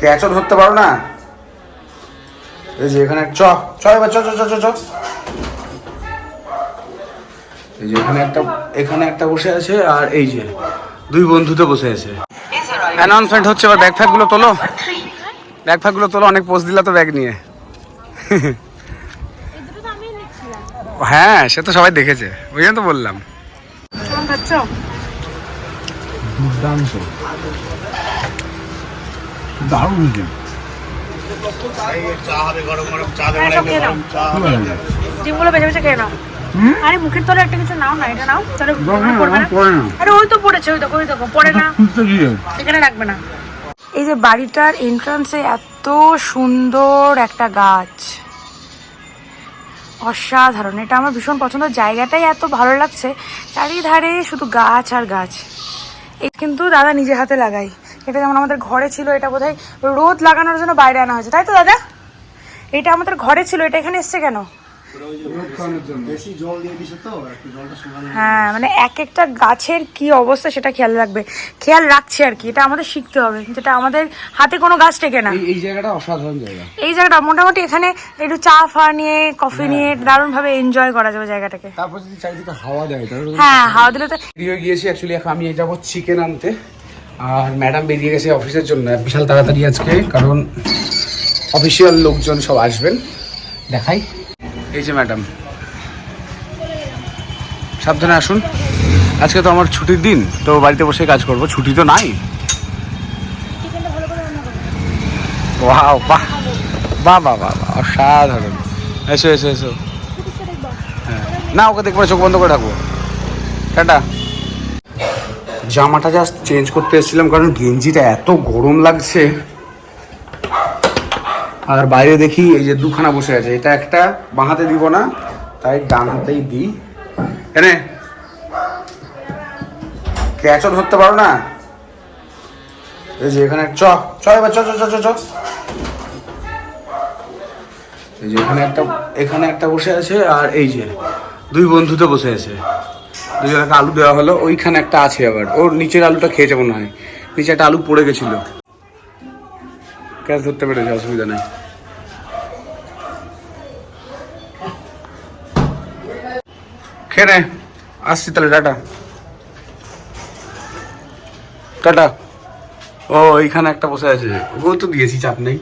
ক্যাচও ধরতে পারো না? এই যে এখানে চ চ এবার চ চ চ চ চ। এই যে এখানে একটা এখানে একটা বসে আছে আর এই যে দুই বন্ধুতে বসে আছে। অ্যানাউন্সমেন্ট হচ্ছে এবার ব্যাগ ফ্যাগগুলো তোলো। ব্যাগ ফ্যাগগুলো তোলো অনেক পোস্ট দিলা তো ব্যাগ নিয়ে। হ্যাঁ সে তো সবাই দেখেছে ওই জন্য তো বললাম। দারুণ হ্যাঁ, সব খেয়ে নাও। ডিমগুলো বেছে বেছে খেয়ে নাও। আরে মুখের তলে একটা কিছু নাও না এটা নাও। তাহলে পড়বে না। আরে ওই তো পড়েছে ওই দেখো ওই দেখো পড়ে না। এখানে রাখবে না। এই যে বাড়িটার এন্ট্রান্সে এত সুন্দর একটা গাছ। অসাধারণ। এটা আমার ভীষণ পছন্দ জায়গাটাই এত ভালো লাগছে। চারিধারে শুধু গাছ আর গাছ। এই কিন্তু দাদা নিজে হাতে লাগাই এটা যেমন আমাদের ঘরে ছিল এটা বোধহয় রোদ লাগানোর জন্য বাইরে আনা হয়েছে তাই তো দাদা? এটা আমাদের ঘরে ছিল এটা এখানে এসছে কেন? হ্যাঁ মানে এক একটা গাছের কি অবস্থা সেটা খেয়াল রাখবে। খেয়াল রাখছে আর কি এটা আমাদের শিখতে হবে যেটা আমাদের হাতে কোনো গাছ টেকে না। এই জায়গাটা অসাধারণ জায়গা। এই জায়গাটা মোটামুটি এখানে একটু চা ফা নিয়ে কফি নিয়ে দারুণ ভাবে এনজয় করা যাবে জায়গাটাকে। তারপর যদি চারিদিকে হাওয়া দেয় হ্যাঁ হাওয়া দিলে তো গিয়েছি অ্যাকচুয়ালি আমি যাব চিকেন আনতে। আর ম্যাডাম বেরিয়ে গেছে অফিসের জন্য। বিশাল তাড়াতাড়ি আজকে কারণ অফিসিয়াল লোকজন সব আসবেন। দেখাই। এই যে ম্যাডাম। সাবধানে আসুন। আজকে তো আমার ছুটির দিন তো বাড়িতে বসে কাজ করব। ছুটি তো নাই। বাহ। বাহ বাহ বাহ বাহ, অসাধারণ। এসো এসো এসো। হ্যাঁ। না ওকে দেখব না, চোখ বন্ধ করে রাখব। টাটা। জামাটা জাস্ট চেঞ্জ করতে এসেছিলাম কারণ গেঞ্জিটা এত গরম লাগছে। আর বাইরে দেখি এই যে দুখানা বসে আছে, এটা একটা বাঁ হাতে দিব না, তাই ডান হাতেই দিই। এনে ক্যাচও ধরতে পারো না? এই যে এখানে, চ চ এবার চ চ চ চ। এই যে এখানে একটা এখানে একটা বসে আছে আর এই যে দুই বন্ধুতে বসে আছে। দুজনকে আলু দেওয়া হলো, ওইখানে একটা আছে আবার। ওর নিচের আলুটা খেয়েছে মনে হয়। নিচে একটা আলু পড়ে গেছিল। ক্যাচ ধরতে পেরেছে, অসুবিধা নেই। খেয়ে নে। আসছি তাহলে, টাটা। টাটা। ও, এইখানে একটা বসে আছে। ও তো দিয়েছি, চাপ নেই।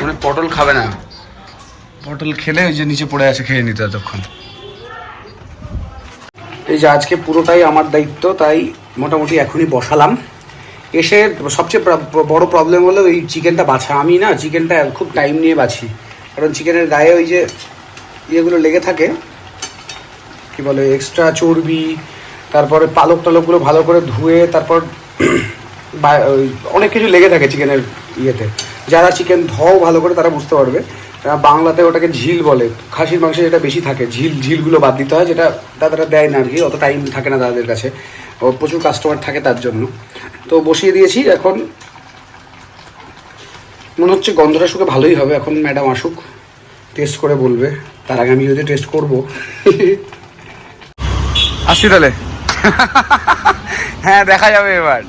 মানে পটল খাবে না। পটল খেলে ওই যে নিচে পড়ে আছে, খেয়ে নিতে এতক্ষণ এই যে আজকে পুরোটাই আমার দায়িত্ব, তাই মোটামুটি এখনই বসালাম। এসে সবচেয়ে বড় প্রবলেম হলো ওই চিকেনটা বাছা। আমি না চিকেনটা খুব টাইম নিয়ে বাছি। কারণ চিকেনের গায়ে ওই যে ইয়েগুলো লেগে থাকে, কি বলে এক্সট্রা চর্বি, তারপরে পালক টালকগুলো ভালো করে ধুয়ে, তারপর অনেক কিছু লেগে থাকে চিকেনের ইয়েতে। যারা চিকেন ধোও ভালো করে, তারা বুঝতে পারবে। বাংলাতে ওটাকে ঝিল বলে। খাসির মাংসে যেটা বেশি থাকে ঝিল ঝিলগুলো বাদ দিতে হয় যেটা দাদারা দেয় না আর কি অত টাইম থাকে না দাদাদের কাছে। ও প্রচুর কাস্টমার থাকে তার জন্য। তো বসিয়ে দিয়েছি এখন মনে হচ্ছে গন্ধটা শুকে ভালোই হবে এখন ম্যাডাম আসুক টেস্ট করে বলবে। তার আগে আমি যদি টেস্ট করব। আসছি তাহলে। হ্যাঁ দেখা যাবে এবার।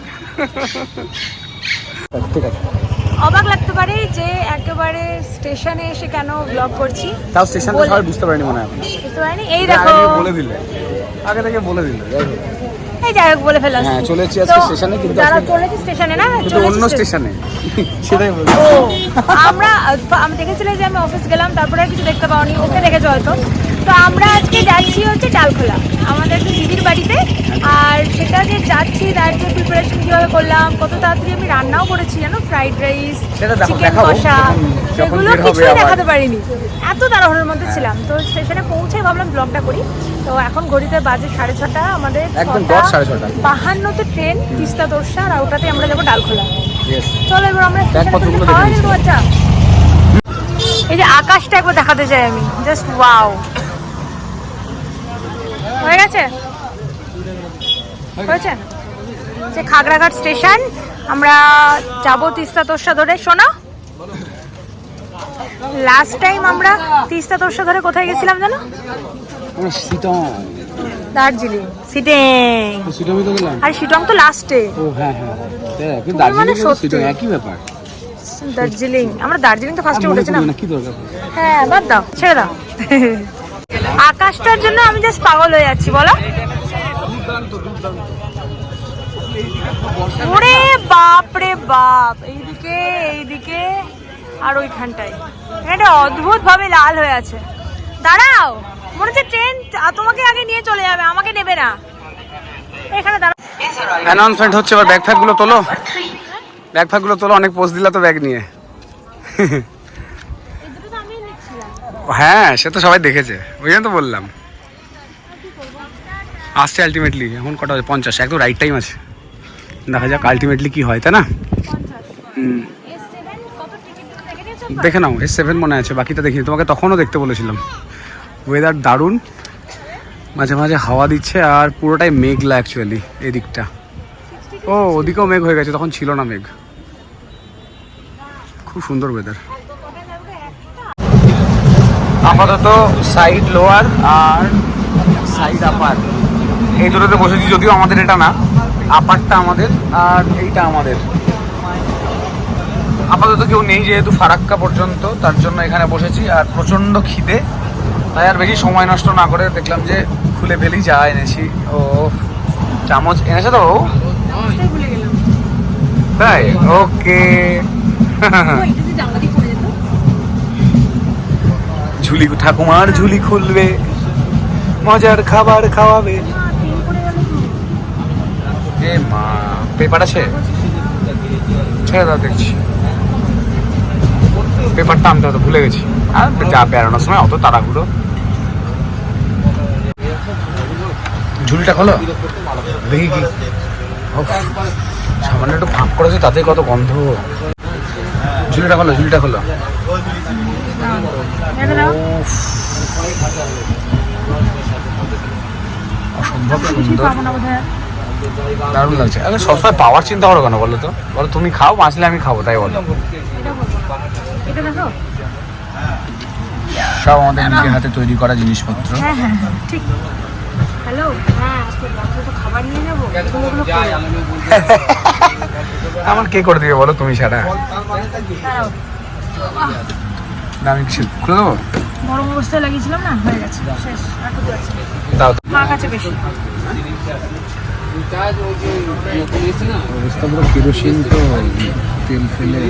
ঠিক আছে। অবাক লাগতে পারে যে একেবারে স্টেশনে এসে কেন ব্লগ করছি। তাও স্টেশনটা সবাই বুঝতে পারেনি মনে হয়। বুঝতে পারিনি? এই আগে দেখো। বলে দিলে। আগে থেকে বলে দিলে এই যাই হোক বলে ফেলাম হ্যাঁ, চলে এসেছি আজকে স্টেশনে, কিন্তু যারা আজকে- চলেছে স্টেশনে না চলে অন্য স্টেশনে। সেটাই বলছি। ও আমরা আমি দেখেছিলে যে আমি অফিস গেলাম তারপরে আর কিছু দেখতে পাওনি ওকে দেখেছ হয়তো। তো আমরা আজকে যাচ্ছি হচ্ছে ডালখোলা আমাদের একটা দিদির বাড়িতে আর যাচ্ছি তার প্রিপারেশন কীভাবে করলাম। কত তাড়াতাড়ি আমি রান্নাও করেছি জানো? ফ্রাইড রাইস চিকেন কষা সেগুলো কিছুই হ্যাঁ। দেখাতে পারিনি। এত তাড়াহুড়োর মধ্যে ছিলাম। তো স্টেশনে পৌঁছে ভাবলাম ব্লগটা করি। তো এখন ঘড়িতে বাজে সাড়ে ছটা আমাদের একদম সাড়ে ছটা। বাহান্নতে ট্রেন তিস্তা দোরসা আর ওটাতে আমরা যাব ডালখোলা. চলো এবার আমরা। যাবে এই যে আকাশটা একবার দেখাতে চাই আমি। জাস্ট ওয়াও হয়ে গেছে? হয়েছে? যে খাগড়াঘাট স্টেশন আমরা যাব তিস্তা তোরসা ধরে। শোনো লাস্ট টাইম আমরা তিস্তা তোরসা ধরে কোথায় গেছিলাম জানো? দার্জিলিং। সিটিং। আর শিটং তো লাস্টে ও হ্যাঁ হ্যাঁ তুমি মানে সত্যি। একই ব্যাপার। দার্জিলিং। আমরা দার্জিলিং তো ফার্স্টে উঠেছিলাম। কি দরকার? হ্যাঁ বাদ দাও ছেড়ে দাও। আকাশটার জন্য আমি জাস্ট পাগল হয়ে যাচ্ছি বলো। ওরে বাপ রে বাপ, এইদিকে এইদিকে, আর ওইখানটায়। এটা অদ্ভুত ভাবে লাল হয়ে আছে। দাঁড়াও, মনে হচ্ছে ট্রেন তোমাকে আগে নিয়ে চলে যাবে, আমাকে নেবে না। এখানে দাঁড়াও। অ্যানাউন্সমেন্ট হচ্ছে, এবার ব্যাগ ফ্যাগগুলো তোলো। ব্যাগ ফ্যাগগুলো তোলো, অনেক পোস্ট দিলা তো ব্যাগ নিয়ে। হ্যাঁ সে তো সবাই দেখেছে। ওই জন্য তো বললাম। আসছে আলটিমেটলি এখন কটা পঞ্চাশ, একদম রাইট টাইম আছে। দেখা যাক আলটিমেটলি কি হয়, তাই না? দেখে নাও এস সেভেন মনে আছে, বাকিটা দেখিনি, তোমাকে তখনও দেখতে বলেছিলাম। ওয়েদার দারুণ, মাঝে মাঝে হাওয়া দিচ্ছে আর পুরোটাই মেঘলা অ্যাকচুয়ালি এদিকটা। ও, ওদিকেও মেঘ হয়ে গেছে, তখন ছিল না মেঘ। খুব সুন্দর ওয়েদার আপাতত সাইড লোয়ার আর সাইড আপার এই দুটোতে বসেছি, যদিও আমাদের এটা না। আপারটা আমাদের আর এইটা আমাদের। আপাতত কেউ নেই যেহেতু ফারাক্কা পর্যন্ত তার জন্য এখানে বসেছি আর প্রচণ্ড খিদে। তাই আর বেশি সময় নষ্ট না করে দেখলাম যে খুলে ফেলি যা এনেছি। ও চামচ এনেছে তো? তাই? ওকে। ঝুলি ঠাকুমার ঝুলি খুলবে। মজার খাবার খাওয়াবে। এ পেপার আছে? ছেড়ে দাও, দেখছি। পেপারটা আনতে হতো ভুলে গেছি। আর যা বেড়ানোর সময়, অত তাড়াহুড়ো। ঝুলিটা খোলো। দেখি কি। সামান্য একটু ফাঁক করেছে, তাতে কত গন্ধ। ঝুলিটা খোলো ঝুলিটা খোলো। অসম্ভব সুন্দর। দারুণ লাগছে। আরে সবসময় পাওয়ার চিন্তা করো কেন বলো তো? বলো তুমি খাও বাঁচলে আমি খাব তাই বলো। সব আমাদের নিজের হাতে তৈরি করা জিনিসপত্র। হ্যাঁ হ্যাঁ হ্যাঁ ঠিক। হ্যালো হ্যাঁ তো খাবার নিয়ে যাব। এগুলো এগুলো করো। আমার কে করে দিবে বলো তুমি ছাড়া? না, আমি কিছু খুলে দেবো? গরম অবস্থায় লাগিয়েছিলাম না হয়ে গেছে শেষ আর দাও। মা কাছে বেশি। অবস্থা পুরো কেরোসিন তো তেল ফেলে।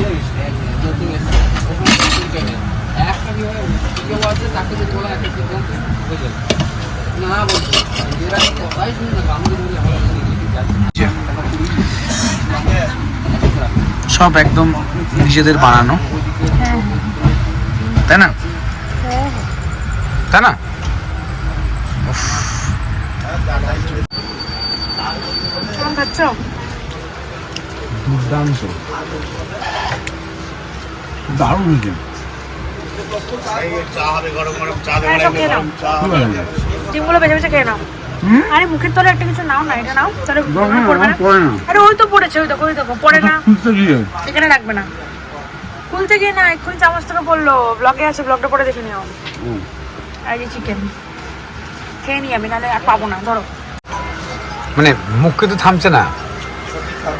সব একদম নিজেদের বানানো। হ্যাঁ তাই না? হ্যাঁ। তাই না? খাচ্ছ? দুর্দান্ত। দারুণ হয়েছে। হ্যাঁ ডিমগুলো বেছে বেছে খেয়ে নাও। আরে মুখের তলে একটা কিছু নাও না এটা নাও। তাহলে পড়বে না? আরে ওই তো পড়েছে ওই দেখো ওই দেখো পড়ে না। এখানে রাখবে না। খুলতে গিয়ে না এক্ষুনি চামচ থেকে পড়ল। ব্লগে আছে ব্লগটা পরে দেখে নিও। আর এই চিকেন খেয়ে নি আমি নাহলে আর পাবো না ধরো। মানে মুখ কিন্তু থামছে না।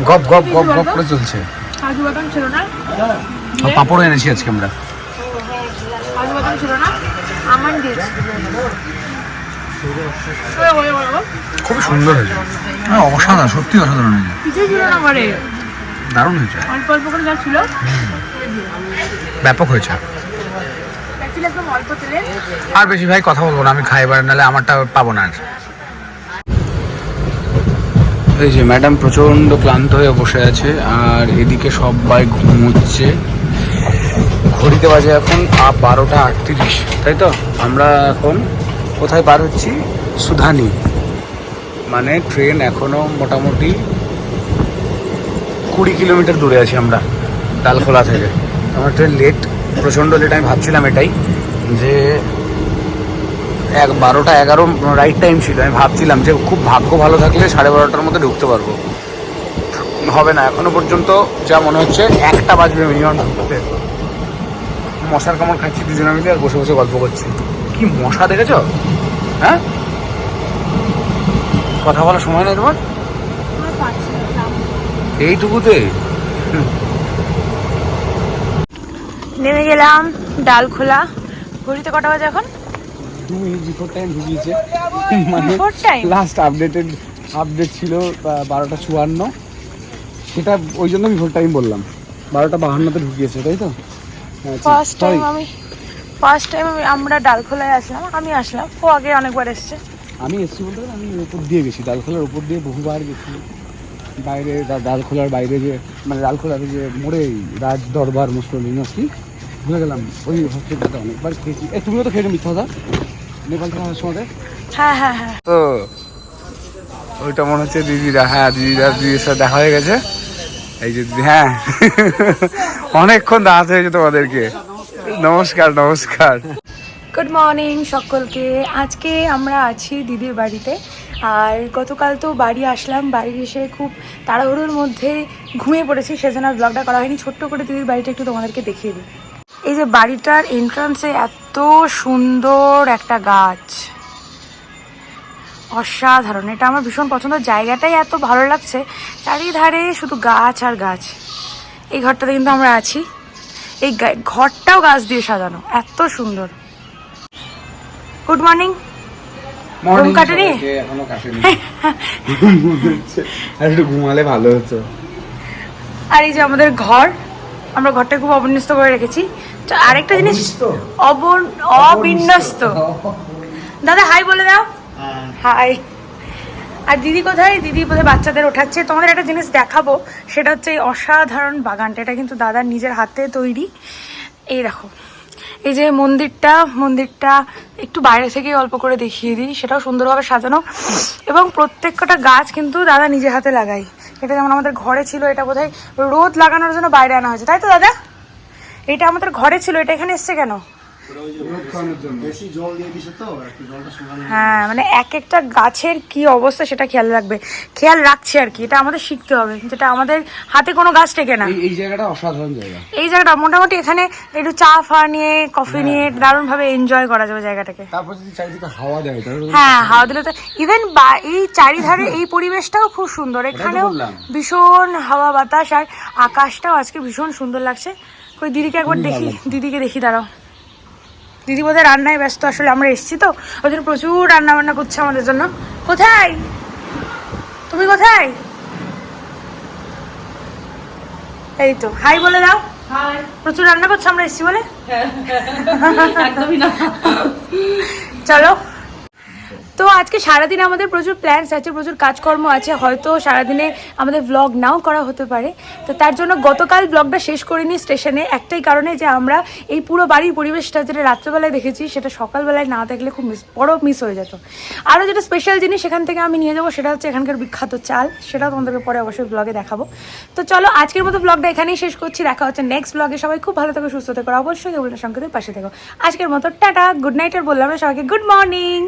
গপ গপ গপ গপ করে চলছে। কাজু বাদাম ছিল না? পাঁপড়ও এনেছি আজকে আমরা। কাজু বাদাম ছিল না? দিয়েছি। খুব সুন্দর হয়েছে। হ্যাঁ অসাধারণ সত্যি অসাধারণ হয়েছে। কিছুই ছিল না ঘরে। দারুণ হয়েছে। অল্প অল্প করে যা ছিল। ব্যাপক হয়েছে। আর বেশি ভাই কথা বলব না আমি খাই এবার নাহলে আমারটা পাবো না আর। এই যে ম্যাডাম প্রচণ্ড ক্লান্ত হয়ে বসে আছে, আর এদিকে সবাই ঘুমোচ্ছে। ঘড়িতে বাজে এখন বারোটা আটত্রিশ, তাই তো? আমরা এখন কোথায় পার হচ্ছি? সুধানি। মানে ট্রেন এখনও মোটামুটি কুড়ি কিলোমিটার দূরে আছি আমরা, ডালখোলা থেকে। আমার ট্রেন লেট প্রচণ্ড লেট আমি ভাবছিলাম এটাই, যে এক বারোটা এগারো রাইট টাইম ছিল। আমি ভাবছিলাম যে খুব ভাগ্য ভালো থাকলে সাড়ে বারোটার মধ্যে ঢুকতে পারব। হবে না এখনও পর্যন্ত যা মনে হচ্ছে একটা বাজবে মিনিমাম ঢুকতে। মশার কামড় খাচ্ছি দুজনে মিলে আর বসে বসে গল্প করছি। কি মশা দেখেছ? হ্যাঁ? কথা বলার সময় নেই তোমার? এইটুকুতে? নেমে গেলাম ডাল খোলা। ঘড়িতে কটা বাজে এখন? দু মিনিট বিফোর টাইম ঢুকিয়েছে। মানে লাস্ট আপডেটেড আপডেট ছিল বারোটা চুয়ান্ন। সেটা ওই জন্য বিফোর টাইম বললাম। বারোটা বাহান্নতে ঢুকিয়েছে তাই তো? ফার্স্ট টাইম আমি ফার্স্ট টাইম আমরা ডাল খোলায় আসলাম আমি আসলাম ও আগে অনেকবার এসছে। আমি এসছি বলতে আমি ওপর দিয়ে গেছি ডালখোলার ওপর দিয়ে বহুবার গেছি। বাইরে ডালখোলার বাইরে যে মানে ডালখোলার যে মোড়ে রাজ দরবার মুসলিম ইউনিভার্সিটি ভুলে গেলাম ওই হসপিটালটা অনেকবার খেয়েছি। এ তুমিও তো খেয়েছো মিথ্যা কথা? নেপাল থেকে আসার সময় হ্যাঁ হ্যাঁ হ্যাঁ। তো ওইটা মনে হচ্ছে দিদিরা হ্যাঁ দিদিরা দিদির সাথে দেখা হয়ে গেছে। এই যে হ্যাঁ। অনেকক্ষণ দাঁড়াতে হয়েছে তোমাদেরকে। নমস্কার নমস্কার। গুড মর্নিং সকলকে। আজকে আমরা আছি দিদির বাড়িতে আর গতকাল তো বাড়ি আসলাম। বাড়ি এসে খুব তাড়াহুড়োর মধ্যে ঘুমিয়ে পড়েছি সেজন্য আর ব্লগটা করা হয়নি। ছোট্ট করে দিদির বাড়িটা একটু তোমাদেরকে দেখিয়ে দিই। এই যে বাড়িটার এন্ট্রান্সে এত সুন্দর একটা গাছ। অসাধারণ। এটা আমার ভীষণ পছন্দ জায়গাটাই এত ভালো লাগছে। চারিধারে শুধু গাছ আর গাছ। এই ঘরটাতে কিন্তু আমরা আছি। এই ঘরটাও গাছ দিয়ে সাজানো। এত সুন্দর। গুড মর্নিং ঘুম কাটেনি? এখনও কাটেনি। আর একটু ঘুমালে ভালো হতো। আর এই যে আমাদের ঘর। আমরা ঘরটা খুব অবিন্যস্ত করে রেখেছি। তো আরেকটা জিনিস অবিন্যস্ত? অবন অবিন্যস্ত। দাদা হাই বলে দাও। হাই আর দিদি কোথায়? দিদি বোধহয় বাচ্চাদের ওঠাচ্ছে। তোমাদের একটা জিনিস দেখাবো সেটা হচ্ছে এই অসাধারণ বাগানটা। এটা কিন্তু দাদার নিজের হাতে তৈরি। এই দেখো এই যে মন্দিরটা মন্দিরটা একটু বাইরে থেকে অল্প করে দেখিয়ে দিই। সেটাও সুন্দরভাবে সাজানো। এবং প্রত্যেকটা গাছ কিন্তু দাদা নিজের হাতে লাগাই এটা যেমন আমাদের ঘরে ছিল, এটা বোধহয় রোদ লাগানোর জন্য বাইরে আনা হয়েছে। তাই তো, দাদা? এটা আমাদের ঘরে ছিল, এটা এখানে এসছে কেন? ওই হ্যাঁ মানে এক একটা গাছের কি অবস্থা সেটা খেয়াল রাখবে। খেয়াল রাখছে আর কি এটা আমাদের শিখতে হবে যেটা আমাদের হাতে কোনো গাছ টেকে না। এই এই জায়গাটা অসাধারণ জায়গা। এই জায়গাটা মোটামুটি এখানে একটু চা ফা নিয়ে কফি নিয়ে দারুণ ভাবে এনজয় করা যাবে জায়গাটাকে। তারপর যদি চারিদিকে হাওয়া দেয় হ্যাঁ হাওয়া দিলে তো ইভেন এই চারিধারে এই পরিবেশটাও খুব সুন্দর। এখানেও ভীষণ হাওয়া বাতাস আর আকাশটাও আজকে ভীষণ সুন্দর লাগছে। কই দিদিকে একবার দেখি দিদিকে দেখি দাঁড়াও। দিদি বোধহয় রান্নায় ব্যস্ত আসলে আমরা এসেছি তো ওই জন্য প্রচুর রান্না বান্না করছে আমাদের জন্য। কোথায়? তুমি কোথায়? এই তো হাই বলে দাও। প্রচুর রান্না করছ আমরা এসছি বলে? চলো। তো আজকে সারাদিন আমাদের প্রচুর প্ল্যানস আছে, প্রচুর কাজকর্ম আছে। হয়তো সারাদিনে আমাদের ব্লগ নাও করা হতে পারে। তো তার জন্য গতকাল ব্লগটা শেষ করিনি স্টেশনে একটাই কারণে যে আমরা এই পুরো বাড়ির পরিবেশটা যেটা রাত্রেবেলায় দেখেছি, সেটা সকালবেলায় না দেখলে খুব মিস বড় মিস হয়ে যেত। আরও যেটা স্পেশাল জিনিস সেখান থেকে আমি নিয়ে যাব, সেটা হচ্ছে এখানকার বিখ্যাত চাল। সেটা তোমাদেরকে পরে অবশ্যই ব্লগে দেখাবো। তো চলো, আজকের মতো ব্লগটা এখানেই শেষ করছি। দেখা হচ্ছে নেক্সট ব্লগে সবাই খুব ভালো থেকো, সুস্থ থেকো। অবশ্যই কেবল সংকেতের পাশে থাকো। আজকের মতো, টাটা। গুড নাইট আর বললাম সবাইকে। Good morning